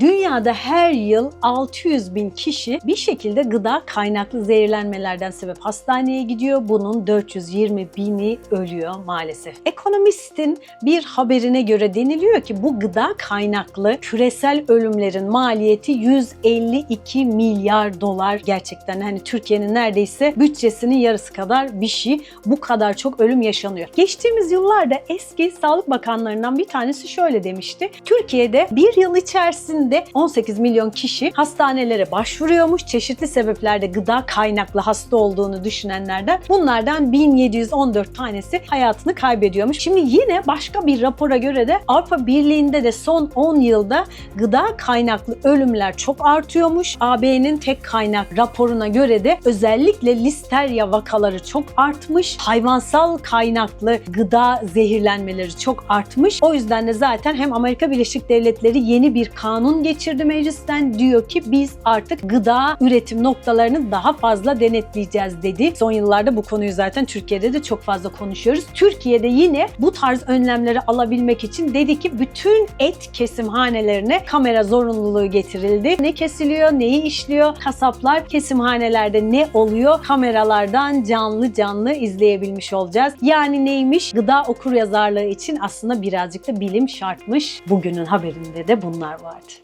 Dünyada her yıl 600 bin kişi bir şekilde gıda kaynaklı zehirlenmelerden sebep hastaneye gidiyor. Bunun 420 bini ölüyor maalesef. Ekonomistin bir haberine göre deniliyor ki bu gıda kaynaklı küresel ölümlerin maliyeti 152 milyar dolar. Gerçekten hani Türkiye'nin neredeyse bütçesinin yarısı kadar bir şey. Bu kadar çok ölüm yaşanıyor. Geçtiğimiz yıllarda eski sağlık bakanlarından bir tanesi şöyle demişti. Türkiye'de bir yıl içerisinde 18 milyon kişi hastanelere başvuruyormuş. Çeşitli sebeplerde gıda kaynaklı hasta olduğunu düşünenlerden. Bunlardan 1714 tanesi hayatını kaybediyormuş. Şimdi yine başka bir rapora göre de Avrupa Birliği'nde de son 10 yılda gıda kaynaklı ölümler çok artıyormuş. AB'nin tek kaynak raporuna göre de özellikle listerya vakaları çok artmış. Hayvansal kaynaklı gıda zehirlenmeleri çok artmış. O yüzden de zaten hem Amerika Birleşik Devletleri yeni bir kanun geçirdi meclisten diyor ki biz artık gıda üretim noktalarını daha fazla denetleyeceğiz dedi. Son yıllarda bu konuyu zaten Türkiye'de de çok fazla konuşuyoruz. Türkiye'de yine bu tarz önlemleri alabilmek için dedi ki bütün et kesimhanelerine kamera zorunluluğu getirildi. Ne kesiliyor, neyi işliyor? Kasaplar kesimhanelerde ne oluyor? Kameralardan canlı canlı izleyebilmiş olacağız. Yani neymiş? Gıda okur yazarlığı için aslında birazcık da bilim şartmış. Bugünün haberinde de bunlar vardı.